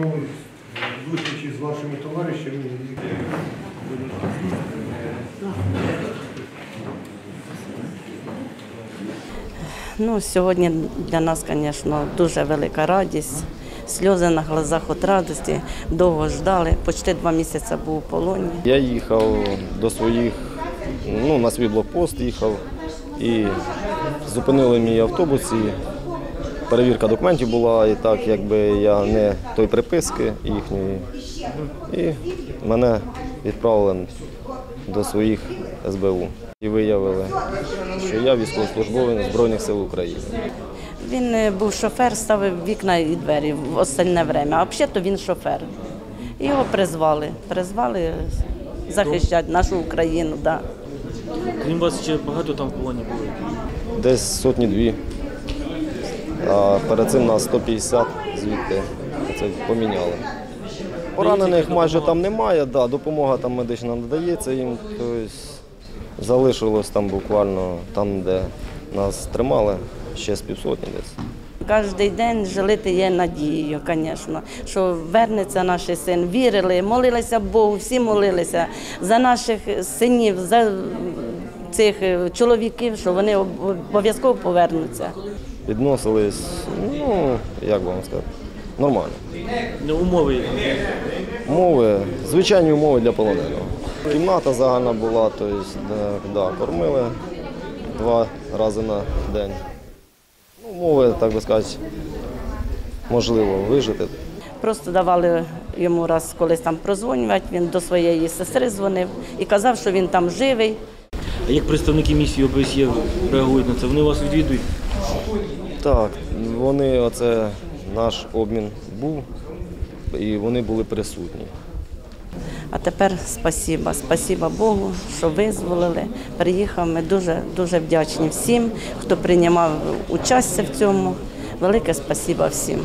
нових зустрічей з вашими товаришами. Ну, сьогодні для нас, звісно, дуже велика радість. Сльози на глазах від радості. Довго ждали. Почти два місяці був у полоні. Я їхав до своїх, ну, на свій блокпост їхав і зупинили мій автобус. І перевірка документів була, і так якби я не той приписки їхньої. І мене відправили до своїх СБУ. І виявили, що я військовослужбовець Збройних сил України. Він е, був шофер, ставив вікна і двері в остальне время. А взагалі то він шофер. Його призвали. Призвали захищати нашу Україну. Да. Крім вас ще багато там в полоні було. Десь сотні дві. А перед цим нас 150 звідти це поміняли. Поранених майже там немає, да, допомога там медична надається їм. Тобто залишилось там буквально там, де нас тримали, ще з півсотні десь. Кожен день жилити є надією, звісно, що вернеться наш син. Вірили, молилися Богу, всі молилися за наших синів, за цих е, чоловіків, що вони обов'язково повернуться. Відносились, ну, як вам сказати, нормально. Ну, умови. Умови, звичайні умови для полоненого. Кімната загальна була, тобто, да, да, кормили два рази на день. Ну, Умови, так би сказати, можливо вижити. Просто давали йому раз колись там прозвонювати, він до своєї сестри дзвонив і казав, що він там живий. А як представники місії ОБСЄ реагують на це? Вони вас відвідують? Так, вони, оце наш обмін був, і вони були присутні. А тепер спасіба, спасіба Богу, що визволили. Приїхав. Ми дуже дуже вдячні всім, хто приймав участь в цьому. Велике спасіба всім.